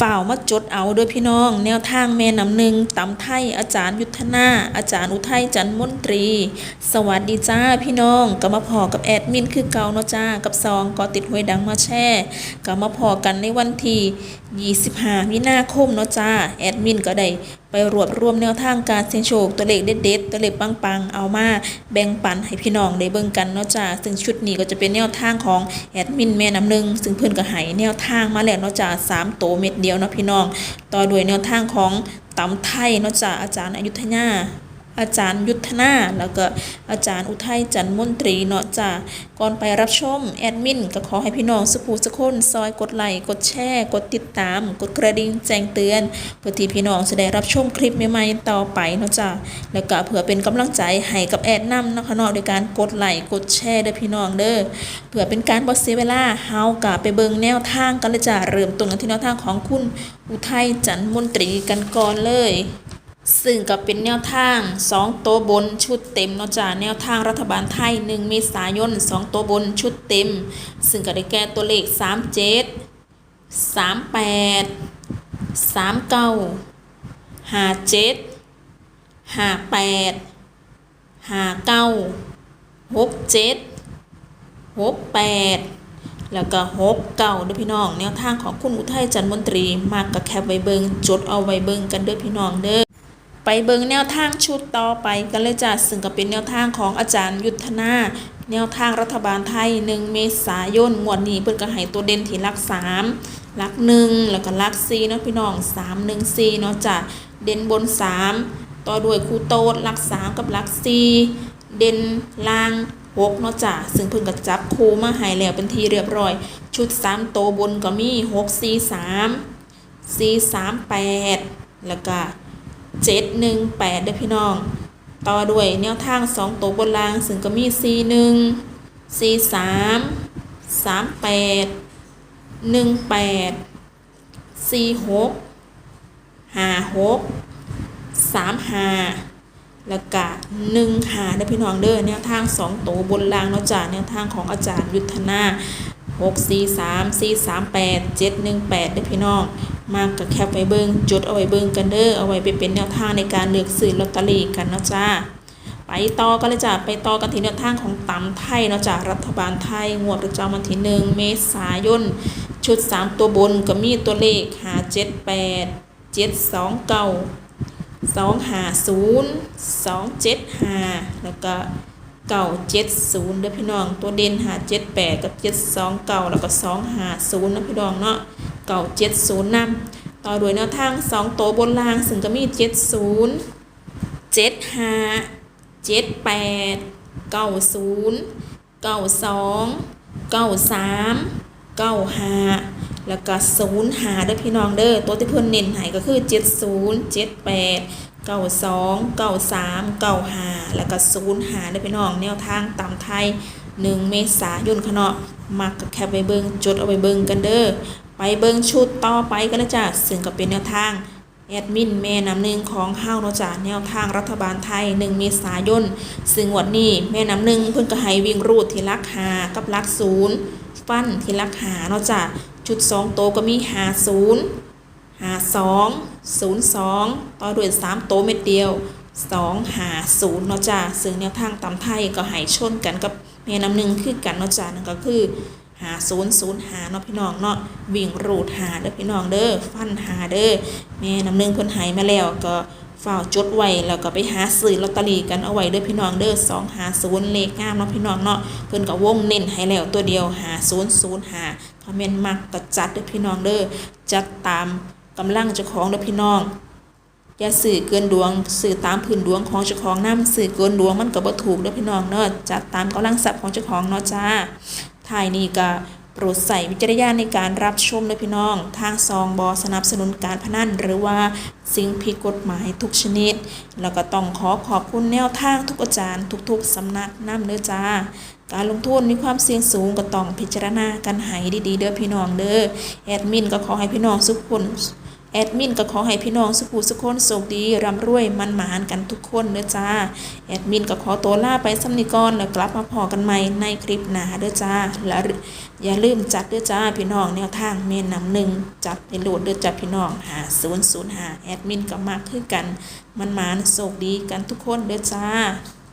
ฝ่าวมาจดเอาด้อพี่น้อง แนวทางแม่น้ำหนึ่งตำไทยอาจารย์ยุทธนา อาจารย์อุทัยจันมนตรี สวัสดีจ้าพี่น้องก็มาพอกับแอดมินคือเก่าเนาะจ้ากับซองก็ติดหวยดังมาแช่ก็มาพอกันในวันที่ 25 มีนาคมเนาะจ้าแอดมินก็ได้ไปรวบรวมแนวทางการเสี่ยงโชคตัวเลขเด็ดๆตัวเลขปังๆ เอามาแบ่งปันให้พี่น้องได้เบิ่งกันเนาะจ้าซึ่งชุดนี้ก็จะเป็นแนวทางของแอดมินแม่น้ำหนึ่งซึ่งเพื่อนก็ให้แนวทางมาแล้วเนาะจ้าสามโตเม็ดเดียวเนาะพี่น้อง ต่อด้วยแนวทางของตำไทยเนาะจ้าอาจารย์อยุธยา อาจารย์ยุทธนา แล้วก็อาจารย์อุทัยจันทร์มนตรีเนาะจ้าก่อนไปรับชมแอดมินก็ขอให้พี่น้องสุภูสุคนซอยกดไลค์กดแชร์กดติดตาม กดกระดิ่งแจ้งเตือนเพื่อที่พี่น้องจะได้รับชมคลิปใหม่ๆต่อไปเนาะจ้าแล้วก็เพื่อเป็นกำลังใจให้กับแอดนำนะคะเนาะโดยการกดไลค์กดแชร์เด้อพี่น้องเด้อเพื่อเป็นการบ่เสียเวลาเฮากะไปเบิ่งแนวทางกันเลยจ้าเริ่มต้นกันที่แนวทางของคุณอุทัยจันทร์มนตรีกันก่อนเลย ซึ่งก็เป็นแนวทาง 2 ตัวบนชุดเต็มเนาะจ้าแนวทางรัฐบาลไทย 1 เมษายน 2 ตัวบนชุดเต็ม ซึ่งก็ได้แก่ตัวเลข 37 38 39 57 58 59 67 68 แล้วก็หกเก่าด้อพี่น้อง แนวทางของคุณอุทัยจันทร์มนตรีมากกับแคปไว้เบิงจดเอาไว้เบิงกันด้อพี่น้องเด้อ ไปเบิงแนวทางชุดต่อไปกันเลยจ้ะซึ่งก็เป็นแนวทางของอาจารย์ยุทธนาแนวทางรัฐบาลไทย 1 เมษายนงวดนี้เพิ่นก็ให้ตัวเด่นที่ลัก3หลัก1แล้วก็ลัก4เนาะพี่น้อง 3 1 4เนาะจ้ะเด่นบน 3 ต่อด้วยคู่โต๊ดลัก 3 กับลัก 4 เด่นล่าง6เนาะจ้ะซึ่งเพิ่นก็จับคู่มาให้แล้วเป็นทีเรียบร้อย ชุด 3 โตบนก็มี 6 4 3 4 3 8 แล้วก็ เจ็ดหนึ่งแปดเด้อพี่น้อง ต่อด้วยแนวทางสองตัวบนราง ซึ่งก็มีสี่หนึ่งสี่สามสามแปดหนึ่งแปดซีหกหาหกสามห้าล้วก็หนึ่งหาเด้อพี่น้องเด้อแนวทางสองตัวบนรางเนาะจ้ะแนวทางของอาจารย์ยุทธนาหกสี่สามสี่สามแปดเจ็ดหนึ่งแปดเด้อพี่น้อง มากกับแคปไว้เบิงจดเอาไว้เบิงกันเด้อเอาไว้ไปเป็นแนวทางในการเลือกซื้อลอตเตอรี่กันเนาะจ้าไปต่อกันเลยจ้ะไปต่อกันที่แนวทางของตำไทยเนาะจ้ะรัฐบาลไทยงวดประจำวันที่หนึ่งเมษายนชุด 3 ตัวบนก็มีตัวเลขหาเจ็ดแปดเจ็ดสองเก้าสองหาศูนย์สองเจ็ดหาแล้วก็เก้าเจ็ดศูนย์เด้อพี่น้องตัวเด่นหาเจ็ดแปดกับเจ็ดสองเก้าแล้วก็สองหาศูนย์นะพี่น้องเนาะ เก้าเจ็ดศูนย์นำต่อด้วยแนวทางสองตัวบนล่างซึ่งก็มีเจ็ดศูนย์เจ็ดห้าเจ็ดแปดเก้าศูนย์เก้าสองเก้าสามเก้าห้าแล้วก็ศูนย์หาเด้อพี่น้องเด้อตัวที่เพิ่นเน้นให้ก็คือเจ็ดศูนย์เจ็ดแปดเก้าสองเก้าสามเก้าห้าแล้วก็ศูนย์หาเด้อพี่น้องแนวทางตามไทยหนึ่งเมษายนขเนาะมักกับแคปไปเบิงจดเอาไปเบิงกันเด้อ ไปเบิ้งชุดต่อไปกันนะจ้ะซึ่งก็เป็นแนวทางแอดมินแม่น้ำหนึ่งของเฮาวเนาะจ้ะแนวทางรัฐบาลไทย1เมษายนซึ่งวันนี้แม่น้ำหนึ่งเพิ่นก็ให้วิ่งรูดที่ลักหากับลักศูนย์ฟันที่ลักหาเนาะจ้ะชุด2โตก็มีหาศูนย์หาสองศูนย์สองต่อด้วย3โตเม็ดเดียว2หาศูนย์เนาะจ้ะซึ่งแนวทางตำไทยก็ให้ชนกันกับแม่น้ำหนึ่งคือกันเนาะจ้ะนั่นก็คือ หาศูนย์ศูนย์หาเนาะพี่น้องเนาะวิ่งรูดหาเด้อพี่น้องเด้อฟันหาเด้อแม่น้ำหนึ่งเพิ่นหายมาแล้วก็เฝ้าจดไว้แล้วก็ไปหาซื้อลอตเตอรี่กันเอาไว้เด้อพี่น้องเด้อสองหาศูนย์เลขงามเนาะพี่น้องเนาะเพิ่นก็วงเน้นให้แล้วตัวเดียวหาศูนย์ศูนย์หาคอมเมนต์มักก็จัดเด้อพี่น้องเด้อจัดตามกำลังเจ้าของเด้อพี่น้องอย่าสื่อเกินดวงสื่อตามพื้นดวงของเจ้าของน้ำสื่อเกินดวงมันก็บ่ถูกเด้อพี่น้องเนาะจัดตามกำลังทรัพย์ของเจ้าของเนาะจ้า ท้ายนี้ก็โปรดใส่วิจารณญาณในการรับชมเด้อพี่น้อง ทางซองบอสนับสนุนการพนันหรือว่าสิ่งผิดกฎหมายทุกชนิด แล้วก็ต้องขอขอบคุณแนวทางทุกอาจารย์ ทุกๆสำนักน้ำเด้อจ้า การลงทุนมีความเสี่ยงสูงก็ต้องพิจารณากันให้ดีๆ เด้อพี่น้องเด้อแอดมินก็ขอให้พี่น้องทุกคน แอดมินก็ขอให้พี่น้องสุขูสุขคนโชคดีร่ำรวยมันหมานกันทุกคนเด้อจ้า แอดมินก็ขอตัวลาไปสำนิกรแล้วกลับมาพอกันใหม่ในคลิปหนาเด้อจ้า และอย่าลืมจัดเด้อจ้าพี่น้องแนวทางเมนนำหนึ่งจัดไปโหลดเด้อจ้าพี่น้องหาศูนย์ศูนย์หาแอดมินก็มากคือกันมันหมานโชคดีกันทุกคนเด้อจ้า